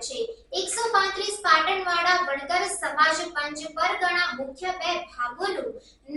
છે. એકસો પાંત્રીસ પાટણવાડા વણકર સમાજ પંચ પરગણા મુખ્ય બે ભાગોનું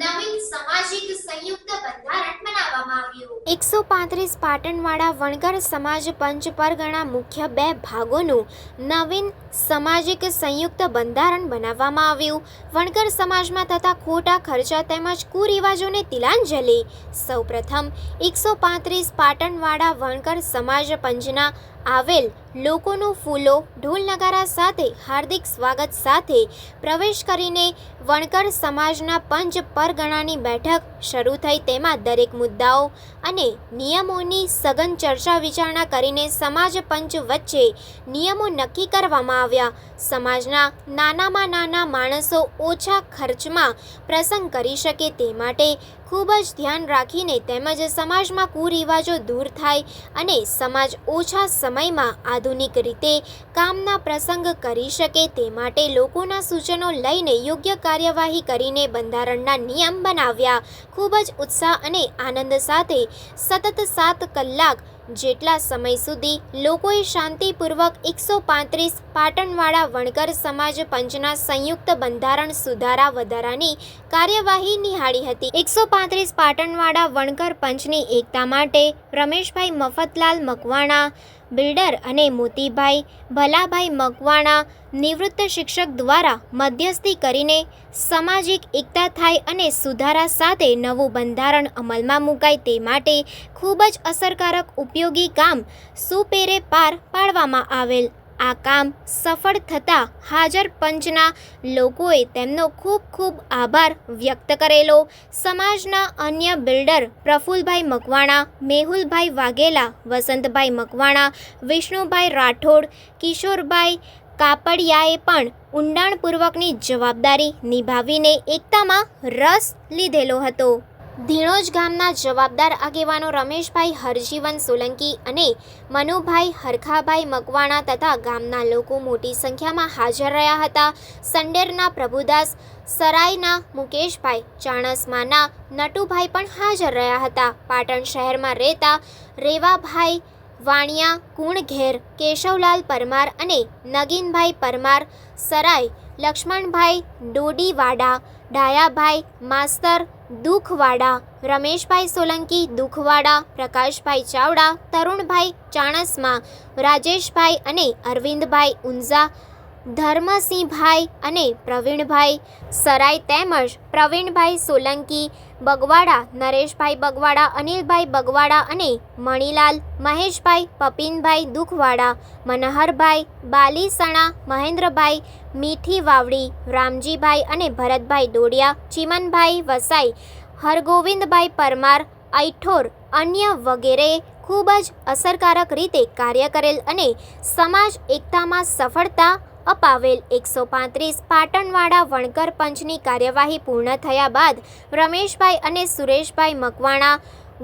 નવીન સામાજિક સંયુક્ત બંધારણ બનાવવામાં આવ્યું. એકસો પાંત્રીસ પાટણવાળા વણકર સમાજ પંચ પરગણા મુખ્ય બે ભાગોનું નવીન સામાજિક સંયુક્ત બંધારણ બનાવવામાં આવ્યું. વણકર સમાજમાં થતા ખોટા ખર્ચા તેમજ કુરિવાજોને તિલાંજલિ. સૌપ્રથમ, એકસો પાંત્રીસ પાટણવાળા વણકર સમાજ પંચના આવેલ લોકોનું ફૂલો, ઢોલ નગારા સાથે હાર્દિક સ્વાગત સાથે પ્રવેશ કરીને વણકર સમાજના પંચ પરગણાની બેઠક શરૂ થઈ. તેમાં દરેક મુદ્દાઓ અને નિયમોની સઘન ચર્ચા વિચારણા કરીને સમાજ પંચ વચ્ચે નિયમો નક્કી કરવામાં આવ્યા. સમાજના નાનામાં નાના માણસો ઓછા ખર્ચમાં પ્રસંગ કરી શકે તે માટે ખૂબ જ ધ્યાન રાખીને તેમજ સમાજમાં કુરિવાજો દૂર થાય અને સમાજ ઓછા સમયમાં આધુનિક રીતે કામના પ્રસંગ કરી શકે તે માટે લોકોના સૂચનો લઈને યોગ્ય કાર્યવાહી કરીને બંધારણના નિયમ બનાવ્યા. ખૂબ જ ઉત્સાહ અને આનંદ સાથે સતત સાત કલાક જેટલા સમય સુધી લોકોએ શાંતિપૂર્વક એકસો પાંત્રીસ પાટણવાળા વણકર સમાજ પંચના સંયુક્ત બંધારણ સુધારા વધારાની કાર્યવાહી નિહાળી હતી. એકસો પાંત્રીસ પાટણવાળા વણકર પંચની એકતા માટે રમેશભાઈ મફતલાલ મકવાણા બિલ્ડર અને મોતીભાઈ ભલાભાઈ મકવાણા નિવૃત્ત શિક્ષક દ્વારા મધ્યસ્થી કરીને સામાજિક એકતા થાય અને સુધારા સાથે નવું બંધારણ અમલમાં મુકાય તે માટે ખૂબ જ અસરકારક ઉપયોગી કામ સુપેરે પાર પાડવામાં આવેલ આ કામ સફળ થતાં હાજર પંચના લોકોએ તેમનો ખૂબ ખૂબ આભાર વ્યક્ત કરેલો. સમાજના અન્ય બિલ્ડર પ્રફુલભાઈ મકવાણા, મેહુલભાઈ વાઘેલા, વસંતભાઈ મકવાણા, વિષ્ણુભાઈ રાઠોડ, કિશોરભાઈ કાપડિયાએ પણ ઊંડાણપૂર્વકની જવાબદારી નિભાવીને એકતામાં રસ લીધેલો હતો. ધીણોજ ગામના જવાબદાર આગેવાનો રમેશભાઈ હરજીવન સોલંકી અને મનુભાઈ હરખાભાઈ મકવાણા તથા ગામના લોકો મોટી સંખ્યામાં હાજર રહ્યા હતા. સંડેરના પ્રભુદાસ, સરાયના મુકેશભાઈ, ચાણસમાના નટુભાઈ પણ હાજર રહ્યા હતા. પાટણ શહેરમાં રહેતા રેવાભાઈ વાણિયા, કુણઘેર, કેશવલાલ પરમાર અને નગીનભાઈ પરમાર, સરાય લક્ષ્મણભાઈ ડોડીવાડા, ડાયાભાઈ માસ્તર દુખવાડા, રમેશભાઈ સોલંકી દુખવાડા, પ્રકાશભાઈ ચાવડા, તરુણભાઈ ચાણસમા, રાજેશભાઈ અને અરવિંદભાઈ ઉંઝા ધર્મસિંહભાઈ અને પ્રવીણભાઈ, સરાય તેમજ પ્રવીણભાઈ સોલંકી બગવાડા, નરેશભાઈ બગવાડા, અનિલભાઈ બગવાડા અને મણિલાલ, મહેશભાઈ, પપિનભાઈ દુખવાડા, મનહરભાઈ, બાલીસણા, મહેન્દ્રભાઈ મીઠી વાવડી રામજીભાઈ અને ભરતભાઈ દોડિયા, ચિમનભાઈ વસાઈ, હરગોવિંદભાઈ પરમાર ઐઠોર અન્ય વગેરે ખૂબ જ અસરકારક રીતે કાર્ય કરેલ અને સમાજ એકતામાં સફળતા અપાવેલ એકસો પાંત્રીસ પાટણવાડા વણકર પંચની કાર્યવાહી પૂર્ણ થયા બાદ રમેશભાઈ અને સુરેશભાઈ મકવાણા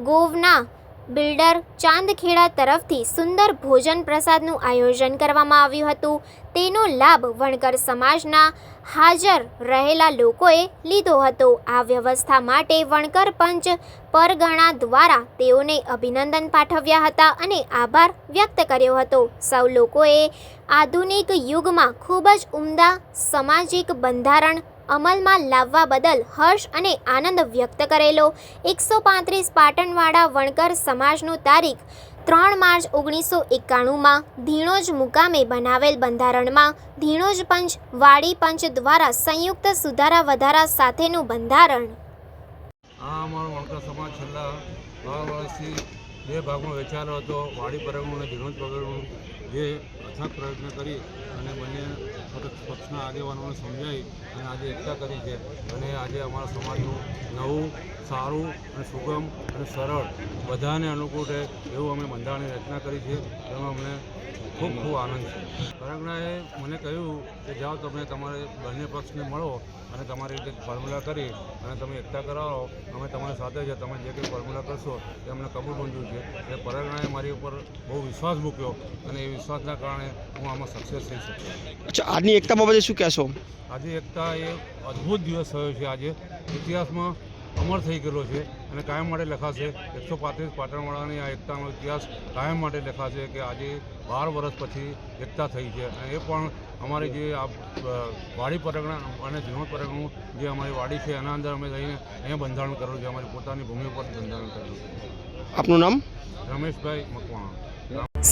ગોવના બિલ્ડર ચાંદખેડા તરફથી સુંદર ભોજન પ્રસાદનું આયોજન કરવામાં આવ્યું હતું. તેનો લાભ વણકર સમાજના હાજર રહેલા લોકોએ લીધો હતો. આ વ્યવસ્થા માટે વણકર પંચ પરગણા દ્વારા તેઓને અભિનંદન પાઠવ્યા હતા અને આભાર વ્યક્ત કર્યો હતો. સૌ લોકોએ આધુનિક યુગમાં ખૂબ જ ઉમદા સામાજિક બંધારણ અમલમાં લાવવા બદલ હર્ષ અને આનંદ વ્યક્ત કરેલો. એકસો પાંત્રીસ પાટણવાડા વણકર સમાજનું તારીખ ત્રણ માર્ચ ઓગણીસો એકાણુંમાં ધીણોજ મુકામે બનાવેલ બંધારણમાં ધીણોજ પંચ, વાડી પંચ દ્વારા સંયુક્ત સુધારા વધારા સાથેનું બંધારણ. આ અમારો વણકર સમાજ છેલ્લા બાર વર્ષથી બે ભાગમાં વેચાયેલો હતો. વાડી પરગણું અને ધીણોજ પરગણું જે અથાગ પ્રયત્ન કરી અને બંને પક્ષના આગેવાનોને સમજાવી અને આજે એકતા કરી છે અને આજે અમારા સમાજનું નવું, સારું અને સુગમ અને સરળ બધાને અનુકૂળ રહે એવું અમે બંધારણની રચના કરી છે. તેમાં અમને ખૂબ ખૂબ આનંદ છે. પરગણાએ મને કહ્યું કે જાઓ તમે તમારે બંને પક્ષને મળો અને તમારી રીતે ફોર્મ્યુલા કરી અને તમે એકતા કરાવો. અમે તમારી સાથે છે તમે જે કંઈ ફોર્મ્યુલા કરશો એ અમને કબૂલ મંજૂર છે. એટલે પરગણાએ મારી ઉપર બહુ વિશ્વાસ મૂક્યો અને એ વિશ્વાસના કારણે હું આમાં સક્સેસ થઈ શક્યો. આજની એકતા બાબતે શું કહેશો? આજે એકતા એ અદ્ભુત દિવસ થયો છે આજે. ઇતિહાસમાં અમર થઈ ગયેલો છે અને કાયમ માટે લખાશે. એકસો પાંત્રીસ પાટણવાળાની આ એકતાનો ઇતિહાસ કાયમ માટે લખાશે કે આજે બાર વર્ષ પછી એકતા થઈ છે. અને એ પણ અમારી જે આ વાડી પરગણા અને જૂનો પરગણું જે અમારી વાડી છે એના અંદર અમે રહીને અહીંયા બંધારણ કરેલું છે. અમારી પોતાની ભૂમિ ઉપર બંધારણ કરેલું છે. આપનું નામ? રમેશભાઈ મકવાણા.